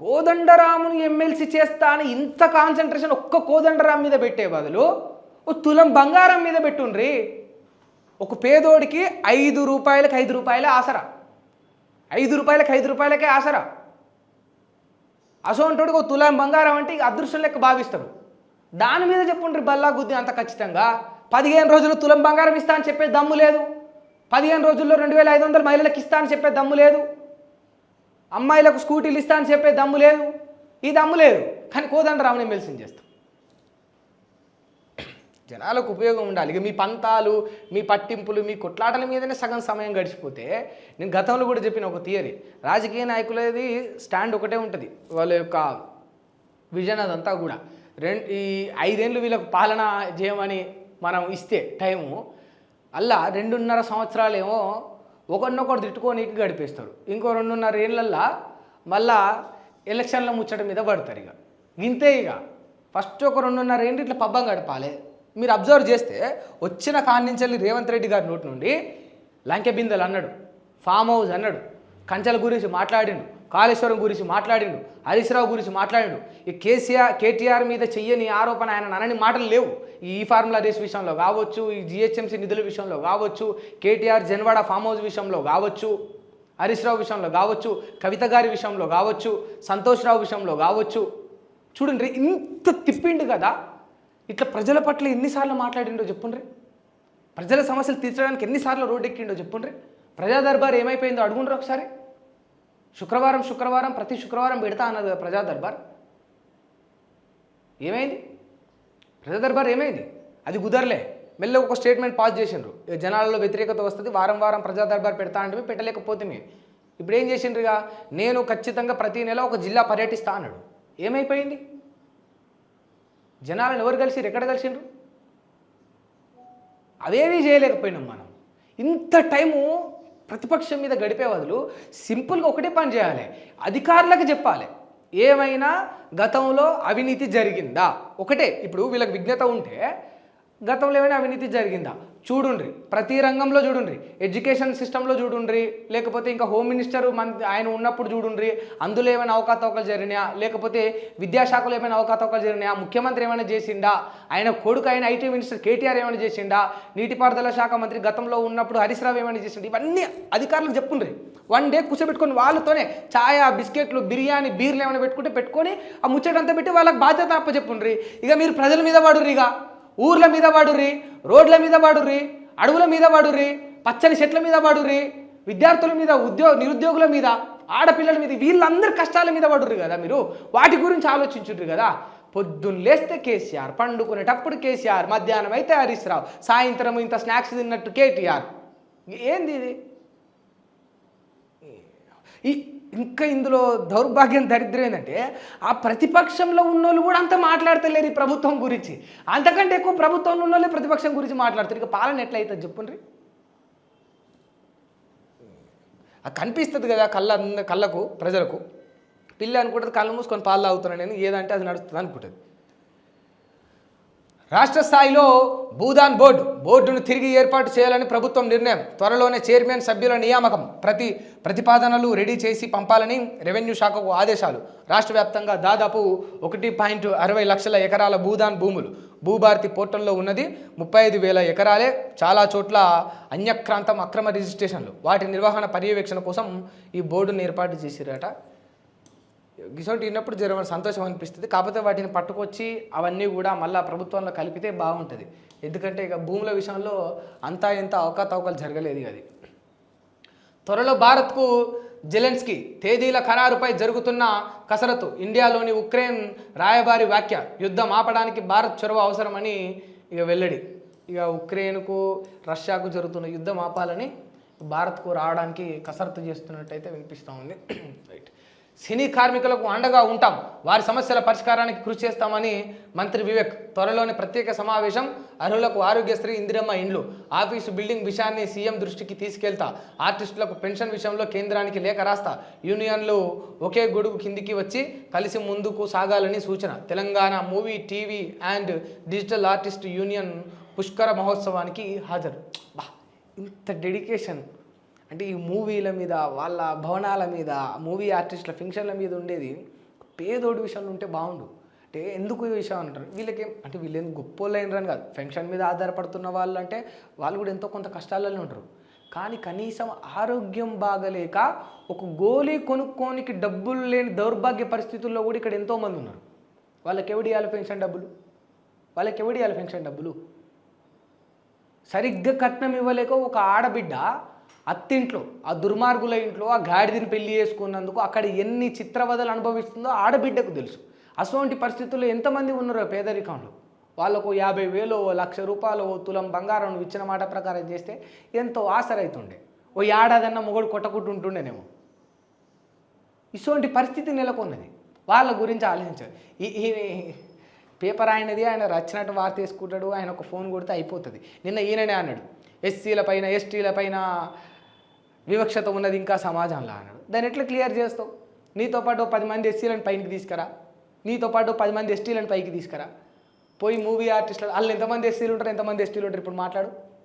కోదండరాముని MLC చేస్తా అని ఇంత కాన్సన్ట్రేషన్ ఒక్క కోదండరాం మీద పెట్టే బదులు ఓ తులం బంగారం మీద పెట్టుండ్రి. ఒక పేదోడికి ఐదు రూపాయలకి ఐదు రూపాయలే ఆసరా. ఐదు రూపాయలకి ఐదు రూపాయలకే ఆసరా. అసోంటోడికి ఒక తులం బంగారం అంటే ఇక అదృష్టం లెక్క భావిస్తారు. దాని మీద చెప్పుండ్రి బల్లా గుద్ది అంత ఖచ్చితంగా. పదిహేను రోజులు తులం బంగారం ఇస్తా అని చెప్పే దమ్ము లేదు. పదిహేను రోజుల్లో రెండు వేల ఐదు వందలు మహిళలకు ఇస్తా అని చెప్పే దమ్ము లేదు. అమ్మాయిలకు స్కూటీలు ఇస్తా అని చెప్పే దమ్ము లేదు. ఈ దమ్ము లేదు. కానీ కోదండరాముని ఎమ్మెల్సీని చేస్తాం. జనాలకు ఉపయోగం ఉండాలి. ఇక మీ పంతాలు మీ పట్టింపులు మీ కొట్లాటల మీదనే సగం సమయం గడిచిపోతే నేను గతంలో కూడా చెప్పిన ఒక థియరీ. రాజకీయ నాయకులది స్టాండ్ ఒకటే ఉంటుంది. వాళ్ళ యొక్క విజన్ అదంతా కూడా. రెండు ఈ ఐదేళ్ళు వీళ్ళకు పాలన చేయమని మనం ఇస్తే టైము అలా రెండున్నర సంవత్సరాలేమో ఒకరినొకరు తిట్టుకోనీకి గడిపేస్తారు ఇంకో రెండున్నర ఏళ్ళల్లో మళ్ళా ఎలక్షన్ల ముచ్చట మీద పడతారు ఇక. ఇంతే ఇక. ఫస్ట్ ఒక రెండున్నర ఏంటి ఇట్లా పబ్బం గడపాలి. మీరు అబ్జర్వ్ చేస్తే వచ్చిన కాన్నించల్లి రేవంత్ రెడ్డి గారి నోటి నుండి లంకె బిందెలు అన్నాడు. ఫామ్ హౌస్ అన్నాడు. కంచెల గురించి మాట్లాడిండు. కాళేశ్వరం గురించి మాట్లాడిండు హరీశ్రావు గురించి మాట్లాడిండు. ఈ కేసీఆర్ కేటీఆర్ మీద చెయ్యని ఆరోపణ ఆయన అనని మాటలు లేవు. ఈ ఫార్ములా రేస్ విషయంలో కావచ్చు ఈ జిహెచ్ఎంసీ నిధుల విషయంలో కావచ్చు కేటీఆర్ జన్వాడ ఫామ్ హౌస్ విషయంలో కావచ్చు హరీశ్రావు విషయంలో కావచ్చు కవిత గారి విషయంలో కావచ్చు సంతోష్ రావు విషయంలో కావచ్చు. చూడండి ఇంత తిప్పిండు కదా. ఇట్లా ప్రజల పట్ల ఎన్నిసార్లు మాట్లాడిండో చెప్పుండ్రి? ప్రజల సమస్యలు తీర్చడానికి ఎన్నిసార్లు రోడ్డు ఎక్కిండో చెప్పుండ్రి? ప్రజా దర్బార్ ఏమైపోయిందో అడుగుండ్రు ఒకసారి. శుక్రవారం శుక్రవారం ప్రతి శుక్రవారం పెడతా అన్నది కదా ప్రజా దర్బార్. ఏమైంది? ప్రజా దర్బార్ ఏమైంది? అది కుదరలే. మెల్ల ఒక స్టేట్మెంట్ పాస్ చేసిండ్రు. జనాలలో వ్యతిరేకత వస్తుంది వారం వారం ప్రజా దర్బార్ పెడతా అంటే పెట్టలేకపోతే ఇప్పుడు ఏం చేసిండ్రుగా? నేను ఖచ్చితంగా ప్రతి నెల ఒక జిల్లా పర్యటిస్తా అన్నాడు. ఏమైపోయింది? జనాలను ఎవరు కలిసి ఎక్కడ కలిసిండ్రు? అవేమీ చేయలేకపోయినాం మనం. ఇంత టైము ప్రతిపక్షం మీద గడిపే బదులు సింపుల్గా ఒకటే పని చేయాలి. అధికారులకు చెప్పాలి. ఏమైనా గతంలో అవినీతి జరిగిందా? ఒకటే. ఇప్పుడు వీళ్ళకి విజ్ఞత ఉంటే గతంలో ఏమైనా అవినీతి జరిగిందా? చూడుండ్రి. ప్రతి రంగంలో చూడుండ్రి. ఎడ్యుకేషన్ సిస్టంలో చూడుండ్రి. లేకపోతే ఇంకా హోమ్ మినిస్టర్ మన ఆయన ఉన్నప్పుడు చూడుండ్రి. అందులో ఏమైనా అవకాతవకలు జరిగినాయా? లేకపోతే విద్యాశాఖలో ఏమైనా అవకాతవకలు జరిగినాయా? ముఖ్యమంత్రి ఏమైనా చేసిండా? ఆయన కొడుకు అయిన ఐటీ మినిస్టర్ కేటీఆర్ ఏమైనా చేసిండా? నీటిపారుదల శాఖ మంత్రి గతంలో ఉన్నప్పుడు హరీష్ రావు ఏమైనా చేసిండు? ఇవన్నీ అధికారులకు చెప్పుండ్రి. వన్ డే కూర్చోబెట్టుకొని వాళ్ళతోనే ఛాయ బిస్కెట్లు బిర్యానీ బీర్లు ఏమైనా పెట్టుకుంటే పెట్టుకొని ఆ ముచ్చటంతా పెట్టి వాళ్ళకి బాధ్యత అప్ప చెప్పుండ్రి ఇక మీరు ప్రజల మీద పడుర్రి ఇక. ఊర్ల మీద పడుర్రి రోడ్ల మీద పడుర్రి అడవుల మీద పడుర్రి పచ్చని చెట్ల మీద పడుర్రి విద్యార్థుల మీద ఉద్యోగ నిరుద్యోగుల మీద ఆడపిల్లల మీద వీళ్ళందరి కష్టాల మీద పడుర్రు కదా మీరు? వాటి గురించి ఆలోచించుండ్రు కదా? పొద్దున్న లేస్తే కేసీఆర్ పండుకునేటప్పుడు కేసీఆర్ మధ్యాహ్నం అయితే హరీష్ రావు సాయంత్రం ఇంత స్నాక్స్ తిన్నట్టు కేటీఆర్. ఏంది ఇది? ఈ ఇంకా ఇందులో దౌర్భాగ్యం దరిద్రం ఏంటంటే ఆ ప్రతిపక్షంలో ఉన్నోళ్ళు కూడా అంత మాట్లాడతలేరు ఈ ప్రభుత్వం గురించి. అంతకంటే ఎక్కువ ప్రభుత్వంలో ఉన్నోళ్ళే ప్రతిపక్షం గురించి మాట్లాడతారు. ఇక పాలన ఎట్లయితుంది చెప్పండి కనిపిస్తుంది కదా కళ్ళ కళ్ళకు ప్రజలకు. పిల్ల అనుకుంటుంది కళ్ళు మూసుకొని పాలు తాగుతున్నాను నేను ఏదంటే అది నడుస్తుంది అనుకుంటుంది. రాష్ట్ర స్థాయిలో భూదాన్ బోర్డు బోర్డును తిరిగి ఏర్పాటు చేయాలని ప్రభుత్వం నిర్ణయం. త్వరలోనే చైర్మన్ సభ్యుల నియామకం. ప్రతి ప్రతిపాదనలు రెడీ చేసి పంపాలని రెవెన్యూ శాఖకు ఆదేశాలు. రాష్ట్ర వ్యాప్తంగా దాదాపు ఒకటి పాయింట్ అరవై లక్షల ఎకరాల భూదాన్ భూములు భూభారతి పోర్టల్లో ఉన్నది. ముప్పై ఐదు వేల ఎకరాలే చాలా చోట్ల అన్యక్రాంతం అక్రమ రిజిస్ట్రేషన్లు. వాటి నిర్వహణ పర్యవేక్షణ కోసం ఈ బోర్డును ఏర్పాటు చేసిరట గిసోటి ఉన్నప్పుడు జర సంతోషం అనిపిస్తుంది. కాకపోతే వాటిని పట్టుకొచ్చి అవన్నీ కూడా మళ్ళీ ప్రభుత్వంలో కలిపితే బాగుంటుంది. ఎందుకంటే ఇక భూముల విషయంలో అంతా ఎంత అవకాతవకలు జరగలేదు అది. త్వరలో భారత్కు జెలెన్స్కీ తేదీల ఖరారుపై జరుగుతున్న కసరత్తు ఇండియాలోని ఉక్రెయిన్ రాయబారి వ్యాఖ్య యుద్ధం ఆపడానికి భారత్ చొరవ అవసరమని ఇక వెల్లడి. ఇక ఉక్రెయిన్కు రష్యాకు జరుగుతున్న యుద్ధం ఆపాలని భారత్కు రావడానికి కసరత్తు చేస్తున్నట్టయితే వినిపిస్తూ ఉంది. రైట్ సినీ కార్మికులకు అండగా ఉంటాం. వారి సమస్యల పరిష్కారానికి కృషి చేస్తామని మంత్రి వివేక్ త్వరలోని ప్రత్యేక సమావేశం అర్హులకు ఆరోగ్యశ్రీ ఇందిరమ్మ ఇండ్లు ఆఫీసు బిల్డింగ్ విషయాన్ని సీఎం దృష్టికి తీసుకెళ్తా. ఆర్టిస్టులకు పెన్షన్ విషయంలో కేంద్రానికి లేఖ రాస్తా. యూనియన్లు ఒకే గొడుగు కిందికి వచ్చి కలిసి ముందుకు సాగాలని సూచన. Telangana movie TV and digital artist union పుష్కర మహోత్సవానికి హాజరు. బా ఇంత డెడికేషన్. అంటే ఈ మూవీల మీద వాళ్ళ భవనాల మీద మూవీ ఆర్టిస్టుల ఫంక్షన్ల మీద ఉండేది పేదోడి విషయంలో ఉంటే బాగుండు. అంటే ఎందుకు ఈ విషయం అంటారు? వీళ్ళకి అంటే వీళ్ళు ఏం గొప్పోళ్ళు అయినరని కాదు. పెన్షన్ మీద ఆధారపడుతున్న వాళ్ళు అంటే వాళ్ళు కూడా ఎంతో కొంత కష్టాలలో ఉంటారు. కానీ కనీసం ఆరోగ్యం బాగలేక ఒక గోళీ కొనుక్కోనికి డబ్బులు లేని దౌర్భాగ్య పరిస్థితుల్లో కూడా ఇక్కడ ఎంతోమంది ఉన్నారు. వాళ్ళకి ఎవడి ఇవ్వాలి పెన్షన్ డబ్బులు? వాళ్ళకి ఎవడి ఇవ్వాలి పెన్షన్ డబ్బులు? సరిగ్గా కట్నం ఇవ్వలేక ఒక ఆడబిడ్డ అత్తింట్లో ఆ దుర్మార్గుల ఇంట్లో ఆ గాడిదని పెళ్ళి చేసుకున్నందుకు అక్కడ ఎన్ని చిత్రవదలు అనుభవిస్తుందో ఆడబిడ్డకు తెలుసు. అటువంటి పరిస్థితుల్లో ఎంతమంది ఉన్నారో పేదరికంలో? వాళ్ళకు యాభై వేలు లక్ష రూపాయలు తులం బంగారం ఇచ్చిన మాట ప్రకారం చేస్తే ఎంతో ఆసరైతుండే ఓ ఏడాదన్న మొగడు కొట్టకుంటుంటుండేనేమో ఇటువంటి పరిస్థితి నెలకొన్నది. వాళ్ళ గురించి ఆలోచించారు ఈ- ఈ పేపర్ ఆయనది ఆయన రచ్చినట్టు వార్త వేసుకుంటాడు ఆయన ఒక ఫోన్ కొడితే అయిపోతుంది. నిన్న ఈయననే అన్నాడు ఎస్సీల పైన ఎస్టీల పైన వివక్షత ఉన్నది ఇంకా సమాజంలో అన్నాడు. దాన్ని ఎట్లా క్లియర్ చేస్తావు? నీతో పాటు పది మంది ఎస్సీలను పైకి తీసుకురా. నీతో పాటు పది మంది ఎస్టీలను పైకి తీసుకురా. పోయి మూవీ ఆర్టిస్టులు వాళ్ళు ఎంతమంది ఎస్సీలు ఉంటారు ఎంతమంది ఎస్టీలు ఉంటారు? ఇప్పుడు మాట్లాడు.